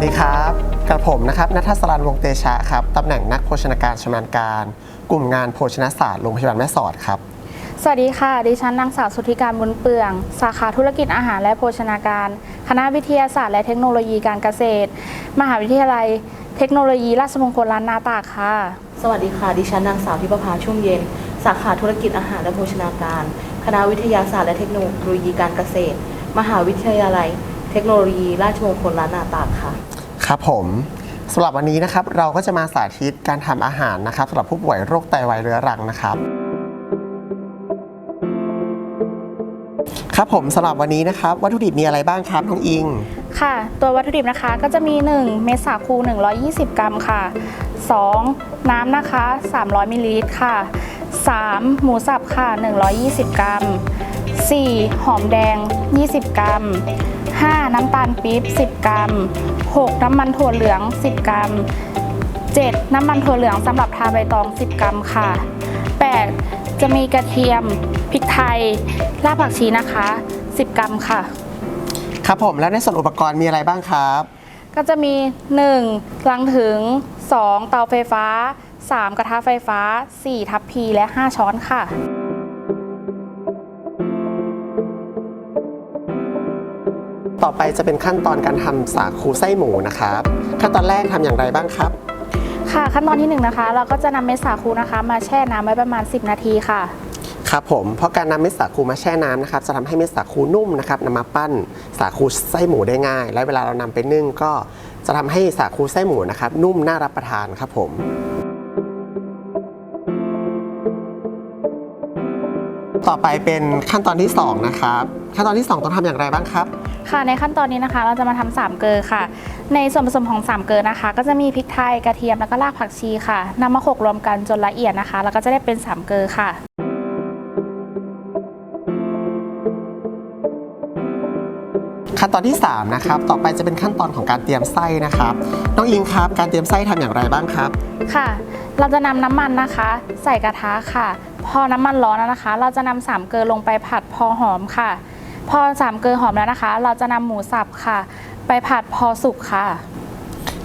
สวัสดีครับกระผมนะครับนัทสรันวงศ์เตชะครับตำแหน่งนักโภชนาการชำนาญการ กลุ่มงานโภชนาศาสตร์โรงพยาบาลแม่สอดครับ สวัสดีค่ะ ดิฉันนางสาวสุทธิการบุญเปือง สาขาธุรกิจอาหารและโภชนาการ คณะวิทยาศาสตร์และเทคโนโลยีการเกษตร มหาวิทยาลัย เทคโนโลยีราชมงคลล้านนาตากค่ะ สวัสดีค่ะ ดิฉันนางสาวทิพภาชุ่มเย็น สาขาธุรกิจอาหารและโภชนาการ คณะวิทยาศาสตร์และเทคโนโลยีการเกษตร มหาวิทยาลัยเทคโนโลยีราชมงคลล้านนาตากค่ะ ครับผมสำหรับวันนี้นะครับเราก็จะมาสาธิตการทำอาหารนะครับสำหรับผู้ป่วยโรคไตวายเรื้อรังนะครับ ครับผมสำหรับวันนี้นะครับ วัตถุดิบมีอะไรบ้างครับน้องอิง ค่ะ ตัววัตถุดิบนะคะก็จะมี 1 เมดสาคู 120 กรัมค่ะ 2 น้ำนะคะ 300มิลลิลิตรค่ะ 3 หมูสับค่ะ 120 กรัม 4 หอมแดง 20 กรัม 5 น้ำตาลปี๊บ 10 กรัม 6 น้ำมันถั่วเหลือง 10 กรัม 7 น้ำมันถั่วเหลืองสำหรับทาใบตอง 10 กรัมค่ะ 8 จะมีกระเทียม พริกไทย รากผักชีนะคะ 10 กรัมค่ะ ครับผมแล้วในส่วนอุปกรณ์มีอะไรบ้างครับ ก็จะมี 1. ลังถึง 2. เตาไฟฟ้า 3. กระทะไฟฟ้า 4. ทัพพีและ 5 ช้อนค่ะ ต่อไปจะเป็นขั้นตอนการทำสาคูไส้หมูนะครับขั้นตอนแรกทำอย่างไรบ้างครับ ค่ะ ขั้นตอนที่1นะคะ เราก็จะนำเม็ดสาคูนะคะ มาแช่น้ำไว้ประมาณ 10 นาทีค่ะ ครับผมเพราะการนำเม็ดสาคูมาแช่น้ำนะครับจะทำให้เม็ดสาคูนุ่มนะครับนำมาปั้นสาคูไส้หมูได้ง่าย และเวลาเรานำไปนึ่งก็จะทำให้สาคูไส้หมูนะครับนุ่มน่ารับประทานครับผมต่อไปเป็นขั้นตอนที่สองนะครับ ขั้นตอนที่สองต้องทำอย่างไรบ้างครับ ค่ะในขั้นตอนนี้นะคะ เราจะมาทำสามเกลอค่ะ ในส่วนผสมของสามเกลอนะคะ ก็จะมีพริกไทยกระเทียมแล้วก็รากผักชีค่ะนำมาโขลกรวมกันจนละเอียดนะคะ แล้วก็จะได้เป็นสามเกลอค่ะขั้นตอนที่สามนะครับ ต่อไปจะเป็นขั้นตอนของการเตรียมไส้นะครับ น้องอิงครับ การเตรียมไส้ทำอย่างไรบ้างครับ ค่ะ เราจะนำน้ำมันนะคะ ใส่กระทะค่ะ พอน้ำมันร้อนแล้วนะคะ เราจะนำสามเกลือลงไปผัดพอหอมค่ะ พอสามเกลือหอมแล้วนะคะ เราจะนำหมูสับค่ะ ไปผัดพอสุกค่ะ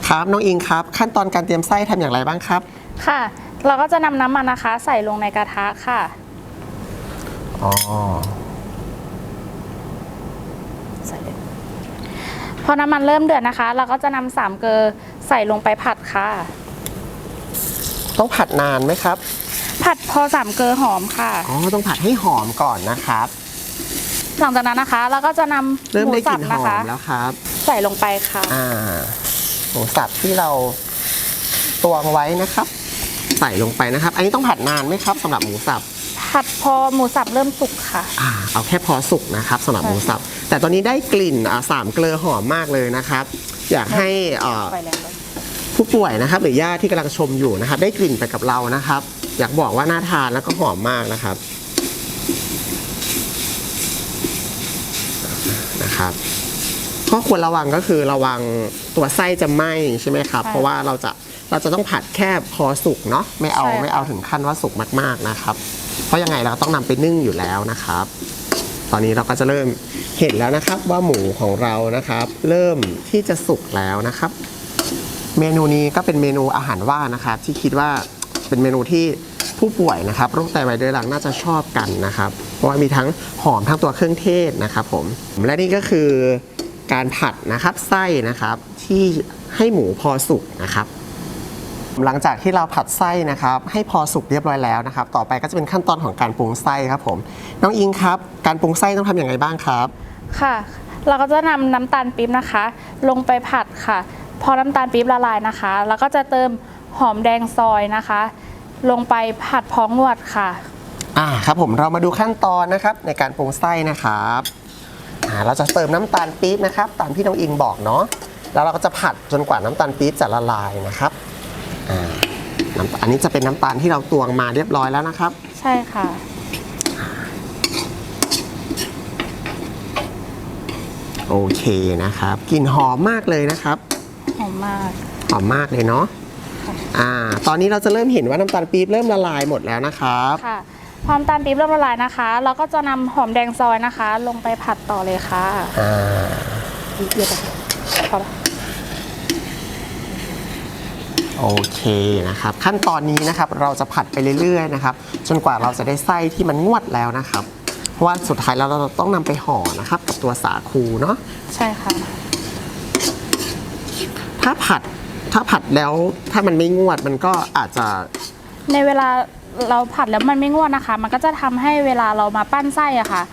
ครับน้องอิงครับ ขั้นตอนการเตรียมไส้ทำอย่างไรบ้างครับ ค่ะ เราก็จะนำน้ำมันนะคะ ใส่ลงในกระทะค่ะ อ๋อใส่เลยพอน้ำมันเริ่มเดือดนะคะ เราก็จะนำสามเกลือใส่ลงไปผัดค่ะ ต้องผัดนานไหมครับ ผัดพอสามเกลือหอมค่ะ อ๋อต้องผัดให้หอมก่อนนะครับ หลังจากนั้นนะคะเราก็จะนำเริ่มหมูได้กสัลิ่บนหนะอคะมแล้วครับ ใส่ลงไปค่ะ อ่าหมูสับที่เราตวงไว้นะครับ ใส่ลงไปนะครับ อันนี้ต้องผัดนานไหมครับสำหรับหมูสับ ผัดพอหมูสับเริ่มสุกค่ะ อ่าเอาแค่พอสุกนะครับสำหรับหมูสับ แต่ตอนนี้ได้กลิ่นอ่าสามเกลือหอมมากเลยนะครับ อยากให้อ่าไปแล้วเลยผู้ป่วยนะครับ หรือญาติที่กำลังชมอยู่นะครับ ได้กลิ่นไปกับเรานะครับ อยากบอกว่าน่าทานแล้วก็หอมมากนะครับนะครับ ข้อควรระวังก็คือระวังตัวไส้จะไหม้ใช่ไหมครับ ใช่เพราะว่าเราจะเราจะต้องผัดแค่พอสุกเนาะไม่เอาใช่ค่ะ ไม่เอาถึงขั้นว่าสุกมากๆนะครับ เพราะยังไงเราก็ต้องนำไปนึ่งอยู่แล้วนะครับ ตอนนี้เราก็จะเริ่มเห็นแล้วนะครับว่าหมูของเรานะครับ เริ่มที่จะสุกแล้วนะครับ เมนูนี้ก็เป็นเมนูอาหารว่างนะครับ ที่คิดว่าเป็นเมนูที่ผู้ป่วยนะครับโรคไตวายเรื้อรังน่าจะชอบกันนะครับ เพราะว่ามีทั้งหอมทั้งตัวเครื่องเทศนะครับผมและนี่ก็คือ การผัดนะครับไส้นะครับที่ให้หมูพอสุกนะครับ หลังจากที่เราผัดไส้นะครับ ให้พอสุกเรียบร้อยแล้วนะครับ ต่อไปก็จะเป็นขั้นตอนของการปรุงไส้ครับผมน้องอิงครับ การปรุงไส้ต้องทำอย่างไรบ้างครับ ค่ะ เราก็จะนำน้ำตาลปี๊บนะคะ ลงไปผัดค่ะ พอน้ำตาลปี๊บละลายนะคะ แล้วก็จะเติมหอมแดงซอยนะคะ ลงไปผัดพองนวดค่ะ อ่าครับผมเรามาดูขั้นตอนนะครับในการปรุงไส้นะครับอ่า เราจะเติมน้ำตาลปี๊บนะครับ ตามที่น้องอิงบอกเนาะแล้วเราก็จะผัดจนกว่าน้ำตาลปี๊บจะละลายนะครับอ่าน้ำอันนี้จะเป็นน้ำตาลที่เราตวงมาเรียบร้อยแล้วนะครับ ใช่ค่ะโอเคนะครับกลิ่นหอมมากเลยนะครับหอมมากหอมมากเลยเนาะอ่า ตอนนี้เราจะเริ่มเห็นว่าน้ำตาลปี๊บเริ่มละลายหมดแล้วนะครับค่ะ พอน้ำตาลปี๊บเริ่มละลายนะคะ เราก็จะนำหอมแดงซอยนะคะ ลงไปผัดต่อเลยค่ะอ่าเยอะไปพอละโอเคนะครับ ขั้นตอนนี้นะครับเราจะผัดไปเรื่อยๆนะครับจนกว่าเราจะได้ไส้ที่มันงวดแล้วนะครับเพราะว่าสุดท้ายแล้วเราต้องนำไปห่อนะครับ กับตัวสาคูเนาะใช่ค่ะ ถ้าผัดถ้าผัดแล้วถ้ามันไม่งวดมันก็อาจจะในเวลา เราผัดแล้วมันไม่งวดนะคะ มันก็จะทำให้เวลาเรามาปั้นไส้อะค่ะ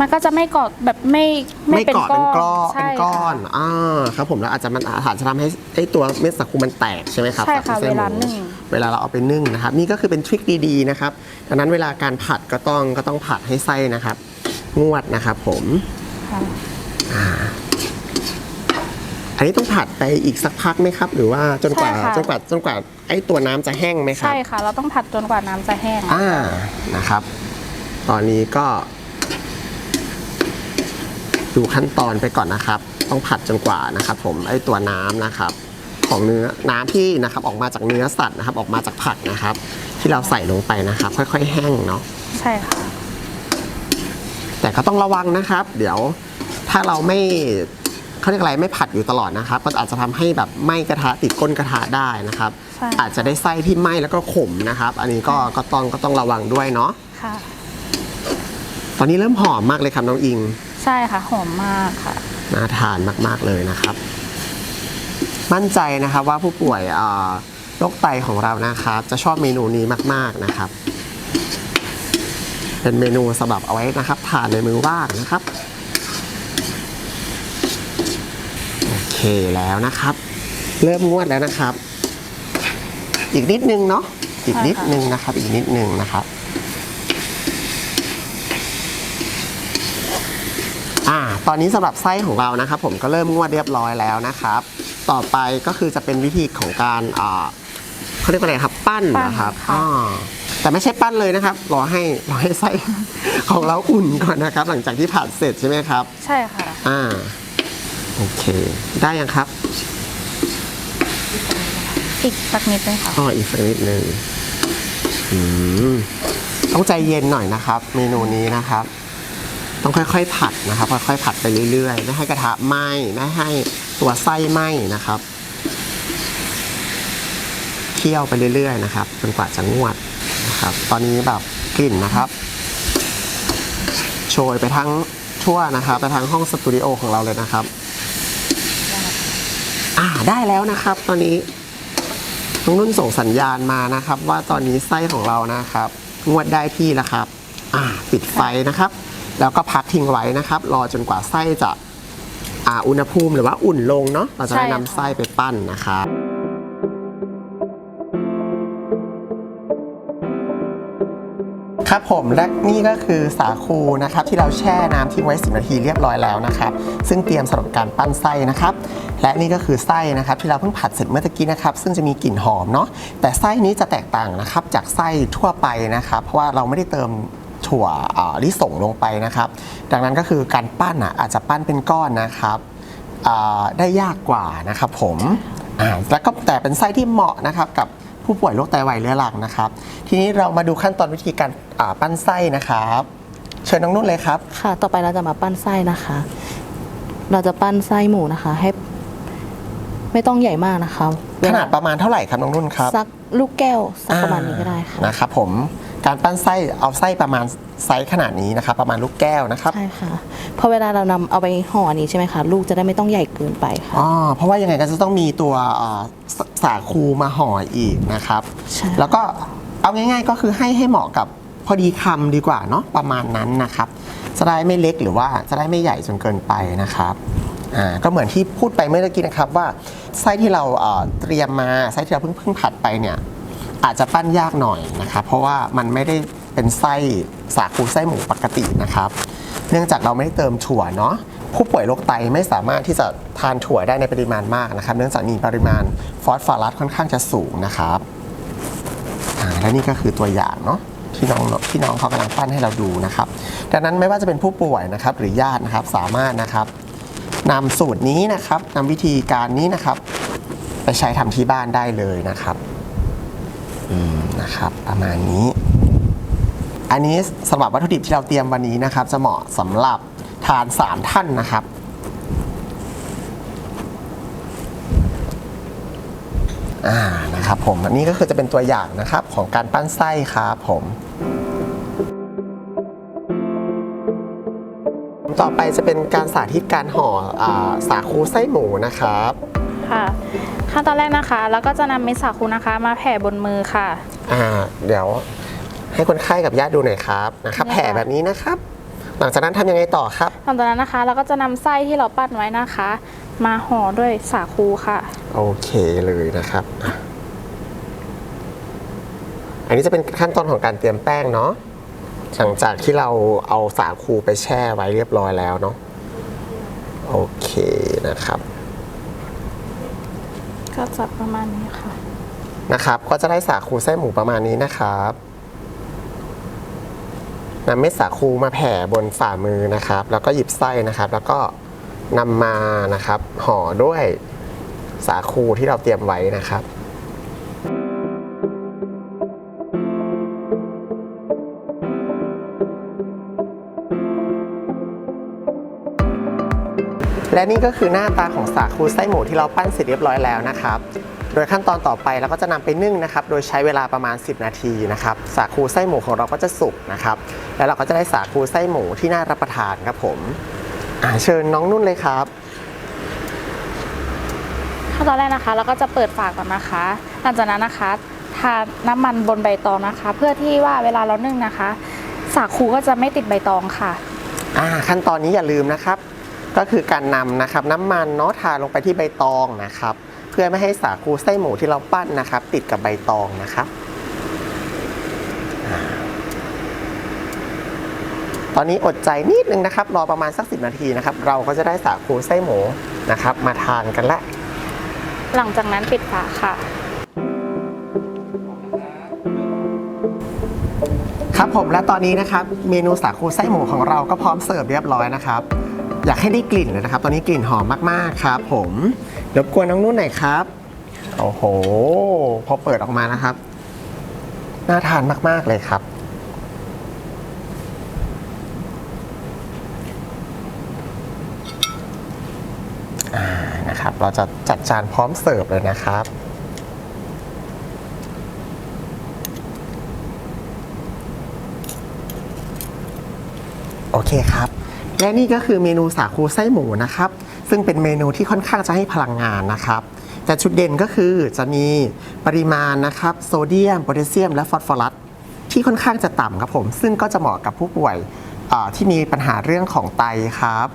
มันก็จะไม่เกาะแบบไม่ไม่เกาะเป็นก้อนใช่เป็นก้อนค่ะอ่าครับผมแล้วอาจจะมันอาจจะทำให้ไอ้ตัวเม็ดสาคูมันแตกใช่ไหมครับใช่ค่ะสคูส้เวลาหมูนึ่งเวลาเราเอาไปนึ่งนะครับ นี่ก็คือเป็นทริคดีๆนะครับดังนั้นเวลาการผัดก็ต้องก็ต้องผัดให้ไส้นะครับ งวดนะครับผมค่ะ อันนี้ต้องผัดไปอีกสักพักไหมครับ หรือว่าจนกว่าใช่ค่ะ จนกว่าจนกว่าไอ้ตัวน้ำจะแห้งไหมครับ ใช่ค่ะ เราต้องผัดจนกว่าน้ำจะแห้ง อ่า นะครับ ตอนนี้ก็ ดูขั้นตอนไปก่อนนะครับ ต้องผัดจนกว่านะครับผม ไอ้ตัวน้ำนะครับ ของเนื้อ น้ำที่นะครับ ออกมาจากเนื้อสัตว์นะครับ ออกมาจากผักนะครับ ที่เราใส่ลงไปนะครับ ค่อย ๆ แห้งเนาะ ใช่ค่ะ แต่ก็ต้องระวังนะครับ เดี๋ยวถ้าเราไม่ เขาเรียกอะไรไม่ผัดอยู่ตลอดนะครับ ก็อาจจะทำให้แบบไหม้กระทะติดก้นกระทะได้นะครับ ใช่ อาจจะได้ไส้ที่ไหม้แล้วก็ขมนะครับ อันนี้ก็ก็ต้องก็ต้องระวังด้วยเนาะค่ะ ตอนนี้เริ่มหอมมากเลยครับน้องอิง ใช่ค่ะ หอมมากค่ะ น่าทานมาก ๆ เลยนะครับ มั่นใจนะครับว่าผู้ป่วยอ่าโรคไตของเรานะครับ จะชอบเมนูนี้มาก ๆนะครับ เป็นเมนูสำหรับเอาไว้นะครับทานในมือว่างนะครับ โอเค แล้วนะครับ เริ่มงวดแล้วนะครับ อีกนิดนึงเนาะอีกนิดนึงนะครับ อีกนิดนึงนะครับอ่าตอนนี้สำหรับไส้ของเรานะครับ ผมก็เริ่มงวดเรียบร้อยแล้วนะครับ ต่อไปก็คือจะเป็นวิธีของการอ่าเขาเรียกว่าอะไรครับ ปั้นปั้นนะครับค่ะอ่าแต่ไม่ใช่ปั้นเลยนะครับ รอให้รอให้ไส้ของเราอุ่นก่อนนะครับ หลังจากที่ผัดเสร็จใช่ไหมครับ ใช่ค่ะอ่า โอเค ได้ยังครับอีกสักนิดนึงค่ะ อ๋ออีกสักนิดหนึ่งอืมต้องใจเย็นหน่อยนะครับ เมนูนี้นะครับ ต้องค่อยๆผัดนะครับ ค่อยๆผัดไปเรื่อยๆ ไม่ให้กระทะไหม้ไม่ให้ตัวไส้ไหม้นะครับเคี่ยวไปเรื่อยๆนะครับจนกว่าจะงวดนะครับ ตอนนี้แบบกลิ่นนะครับโชยไปทั้งทั่วนะครับ ไปทั้งห้องสตูดิโอของเราเลยนะครับ อ่าได้แล้วนะครับ ตอนนี้น้องนุ่นส่งสัญญาณมานะครับ ว่าตอนนี้ไส้ของเรานะครับงวดได้ที่แล้วครับ อ่าปิดไฟนะครับ แล้วก็พักทิ้งไว้นะครับ รอจนกว่าไส้จะอ่าอุณหภูมิหรือว่าอุ่นลงเนาะเราจะได้นำไส้ไปปั้นนะครับ ครับผมและนี่ก็คือสาคูนะครับที่เราแช่น้ำทิ้งไว้ 10 นาทีเรียบร้อยแล้วนะครับ ซึ่งเตรียมสำหรับการปั้นไส้นะครับ และนี่ก็คือไส้นะครับที่เราเพิ่งผัดเสร็จเมื่อตะกี้นะครับ ซึ่งจะมีกลิ่นหอมเนาะแต่ไส้นี้จะแตกต่างนะครับจากไส้ทั่วไปนะครับ เพราะว่าเราไม่ได้เติมถั่วลิสงลงไปนะครับ ดังนั้นก็คือการปั้นอะอาจจะปั้นเป็นก้อนนะครับได้ยากกว่านะครับผมแล้วก็แต่เป็นไส้ที่เหมาะนะครับกับ ผู้ป่วยโรคไตวายเรื้อรังนะครับ ทีนี้เรามาดูขั้นตอนวิธีการอ่าปั้นไส้นะครับ เชิญน้องนุ่นเลยครับ ค่ะ ต่อไปเราจะมาปั้นไส้นะคะ เราจะปั้นไส้หมูนะคะ ให้ ไม่ต้องใหญ่มากนะคะขนาดประมาณเท่าไหร่ครับน้องนุ่นครับสักลูกแก้วสักประมาณนี้ก็ได้ค่ะ นะครับผมการปั้นไส้เอาไส้ประมาณ ไซส์ขนาดนี้นะครับประมาณลูกแก้วนะครับใช่ค่ะเพอเวลาเรานำเอาไปห่ออันนี้ใช่ไหมคะลูกจะได้ไม่ต้องใหญ่เกินไปค่ะ อ๋อเพราะว่ายังไงก็จะต้องมีตัวเอ่อสสาคูมาห่ออีกนะครับ ใช่ แล้วก็เอาง่ายๆก็คือให้ให้เหมาะกับพอดีคำดีกว่าเนาะประมาณนั้นนะครับจะได้ไม่เล็กหรือว่าจะได้ไม่ใหญ่จนเกินไปนะครับอ่าก็เหมือนที่พูดไปเมื่อกี้นะครับว่าไส้ที่เราเอ่อเตรียมมาไส้ที่เราเพิ่งเพิ่งผัดไปเนี่ย อาจจะปั้นยากหน่อยนะครับเพราะว่ามันไม่ได้ เป็นไส้สาคูไส้หมูปกตินะครับ เนื่องจากเราไม่ได้เติมถั่วเนาะผู้ป่วยโรคไตไม่สามารถที่จะทานถั่วได้ในปริมาณมากนะครับ เนื่องจากมีปริมาณฟอสฟอรัสค่อนข้างจะสูงนะครับและนี่ก็คือตัวอย่างเนาะที่น้องที่น้องเขากำลังปั้นให้เราดูนะครับ ดังนั้นไม่ว่าจะเป็นผู้ป่วยนะครับหรือญาตินะครับสามารถนะครับนำสูตรนี้นะครับนำวิธีการนี้นะครับ ไปใช้ทำที่บ้านได้เลยนะครับ อืมนะครับ ประมาณนี้ อันนี้สำหรับวัตถุดิบที่เราเตรียมวันนี้นะครับ จะเหมาะสำหรับทาน 3 ท่านนะครับ อ่านะครับผม อันนี้ก็คือจะเป็นตัวอย่างนะครับของการปั้นไส้ครับผมต่อไปจะเป็นการสาธิตการห่ออาสาคูไส้หมูนะครับ ค่ะ ขั้นตอนแรกนะคะ แล้วก็จะนำเม็ดสาคูนะคะ มาแผ่บนมือค่ะ อ่า เดี๋ยว ให้คนไข้กับญาติดูหน่อยครับนะครับเนี่ยค่ะแผ่แบบนี้นะครับ หลังจากนั้นทำยังไงต่อครับ หลังจากนั้นนะคะเราก็จะนำไส้ที่เราปั้นไว้นะคะ มาห่อด้วยสาคูค่ะ โอเคเลยนะครับอะอันนี้จะเป็นขั้นตอนของการเตรียมแป้งเนาะหลังจากที่เราเอาสาคูไปแช่ไว้เรียบร้อยแล้วเนาะโอเคนะครับ ก็จะประมาณนี้ค่ะนะครับ ก็จะได้สาคูไส้หมูประมาณนี้นะครับ นำเม็ดสาคูมาแผ่บนฝ่ามือนะครับ แล้วก็หยิบไส้นะครับ แล้วก็นำมานะครับห่อด้วยสาคูที่เราเตรียมไว้นะครับและนี่ก็คือหน้าตาของสาคูไส้หมูที่เราปั้นเสร็จเรียบร้อยแล้วนะครับ โดยขั้นตอนต่อไปเราก็จะนำไปนึ่งนะครับ โดยใช้เวลาประมาณ 10 นาทีนะครับ สาคูไส้หมูของเราก็จะสุกนะครับ แล้วเราก็จะได้สาคูไส้หมูที่น่ารับประทานครับผมอ่าเชิญน้องนุ่นเลยครับขั้นตอนแรกนะคะ เราก็จะเปิดฝาก่อนนะคะ หลังจากนั้นนะคะทาน้ำมันบนใบตองนะคะ เพื่อที่ว่าเวลาเรานึ่งนะคะ สาคูก็จะไม่ติดใบตองค่ะอ่าขั้นตอนนี้อย่าลืมนะครับ ก็คือการนำนะครับน้ำมันเนาะทาลงไปที่ใบตองนะครับเพื่อไม่ให้สาคูไส้หมูที่เราปั้นนะครับ ติดกับใบตองนะครับอ่าตอนนี้อดใจนิดนึงนะครับรอประมาณสัก 10 นาทีนะครับ เราก็จะได้สาคูไส้หมูนะครับ มาทานกันละหลังจากนั้นปิดฝาค่ะ ครับผมและตอนนี้นะครับ เมนูสาคูไส้หมูของเราก็พร้อมเสิร์ฟเรียบร้อยนะครับ อยากให้ได้กลิ่นเลยนะครับ ตอนนี้กลิ่นหอมมากๆครับผม รบกวนน้องนุ่นหน่อยครับ โอ้โห พอเปิดออกมานะครับ น่าทานมาก ๆ เลยครับ อ่า นะครับ เราจะจัดจานพร้อมเสิร์ฟเลยนะครับโอเคครับ และนี่ก็คือเมนูสาคูไส้หมูนะครับ ซึ่งเป็นเมนูที่ค่อนข้างจะให้พลังงานนะครับ แต่จุดเด่นก็คือจะมีปริมาณนะครับโซเดียมโพแทสเซียม และฟอสฟอรัสที่ค่อนข้างจะต่ำครับผม ซึ่งก็จะเหมาะกับผู้ป่วยที่มีปัญหาเรื่องของไตครับ